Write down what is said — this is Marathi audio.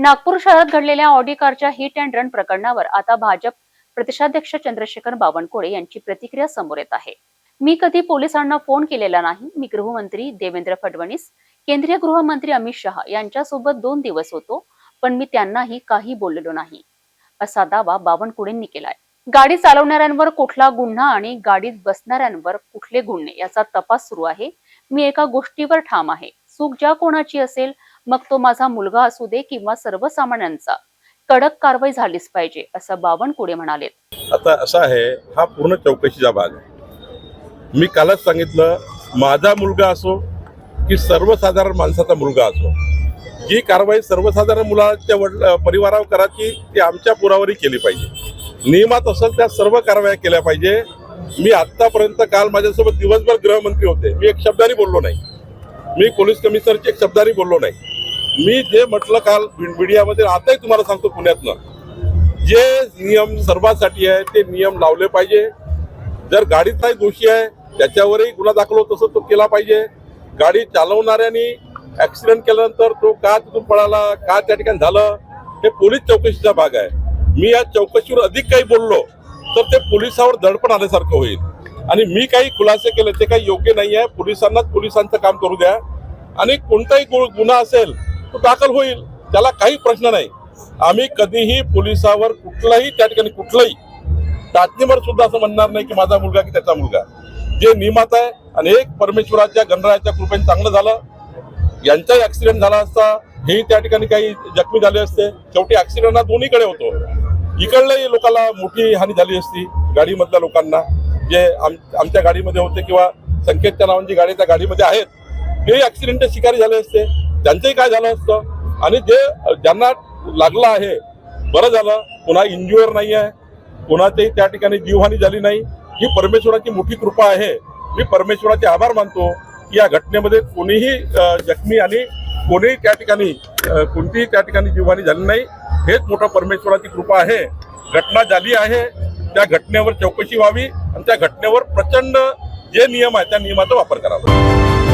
नागपूर शहरात घडलेल्या ऑडी कारच्या हिट अँड रन प्रकरणावर आता भाजप प्रदेशाध्यक्ष चंद्रशेखर बावनकुळे यांची प्रतिक्रिया समोर येत आहे. मी कधी पोलिसांना फोन केलेला नाही मी गृहमंत्री देवेंद्र फडणवीस केंद्रीय गृहमंत्री अमित शहा यांच्यासोबत दोन दिवस होतो पण मी त्यांनाही काही बोललेलो नाही. असा दावा बावनकुळेंनी केलाय. गाडी चालवणाऱ्यांवर कुठला गुन्हा आणि गाडीत बसणाऱ्यांवर कुठले गुन्हे याचा तपास सुरू आहे. मी एका गोष्टीवर ठाम आहे. चूक ज्या कोणाची असेल मग तो माझा मुलगा असू दे किंवा सर्वसामान्यांचा कडक कारवाई झालीच पाहिजे असं बावनकुळे म्हणाले आता असं आहे हा पूर्ण चौकशीचा भाग आहे. मी कालच सांगितलं माझा मुलगा असो की सर्वसाधारण माणसाचा मुलगा असो जी कारवाई सर्वसाधारण मुलाच्या वडील परिवारावर करायची ती आमच्या पुरावरही केली पाहिजे. नियमात असेल त्या सर्व कारवाया केल्या पाहिजे. मी आतापर्यंत काल माझ्यासोबत दिवसभर गृहमंत्री होते. मी एक शब्दारी बोललो नाही. मी पोलीस कमिशनरची एक शब्दारी बोललो नाही. मी जे म्हटलं काल मीडियामध्ये आताही तुम्हाला सांगतो पुण्यातनं जे नियम सर्वांसाठी आहे ते नियम लावले पाहिजे. जर गाडीत काही दोषी आहे त्याच्यावरही गुन्हा दाखल होत असं तो केला पाहिजे. गाडी चालवणाऱ्यांनी ऍक्सिडेंट केल्यानंतर तो का तिथून पळाला का त्या ठिकाणी झालं हे पोलीस चौकशीचा भाग आहे. मी या चौकशीवर अधिक काही बोललो तर ते पोलिसावर दडपण आल्यासारखं होईल. आणि मी काही खुलासे केले ते काही योग्य नाही आहे. पोलिसांनाच पोलिसांचं काम करू द्या. आणि कोणताही गुन्हा असेल तो दाखल होईल त्याला काही प्रश्न नाही. आम्ही कधीही पोलिसावर कुठलाही त्या ठिकाणी कुठलंही टाचणीवर सुद्धा असं म्हणणार नाही की माझा मुलगा की त्याचा मुलगा. जे नियमात आहे आणि एक परमेश्वराच्या गणरायाच्या कृपेने चांगलं झालं यांचाही ऍक्सिडेंट झाला असता हेही त्या ठिकाणी काही जखमी झाले असते. शेवटी ऍक्सिडेंट हा दोन्हीकडे होतो. इकडल्याही लोकांना मोठी हानी झाली असती गाडीमधल्या लोकांना. जे आम आमच्या गाडीमध्ये होते किंवा संकेतच्या नावांची गाडी त्या गाडीमध्ये आहेत तेही ऍक्सिडेंटचे शिकारी झाले असते. त्यांचंही काय झालं असतं? आणि जे ज्यांना लागलं आहे बरं झालं. पुन्हा इंज्युअर नाही आहे. कुणाचंही त्या ठिकाणी जीवहानी झाली नाही. ही परमेश्वराची मोठी कृपा आहे. मी परमेश्वराचे आभार मानतो की या घटनेमध्ये कोणीही जखमी आणि कोणीही त्या ठिकाणी कोणतीही त्या ठिकाणी जीवहानी झाली नाही. हेच मोठं परमेश्वराची कृपा आहे. घटना झाली आहे. त्या घटनेवर चौकशी व्हावी आणि त्या घटनेवर प्रचंड जे नियम आहे त्या नियमाचा वापर करावा.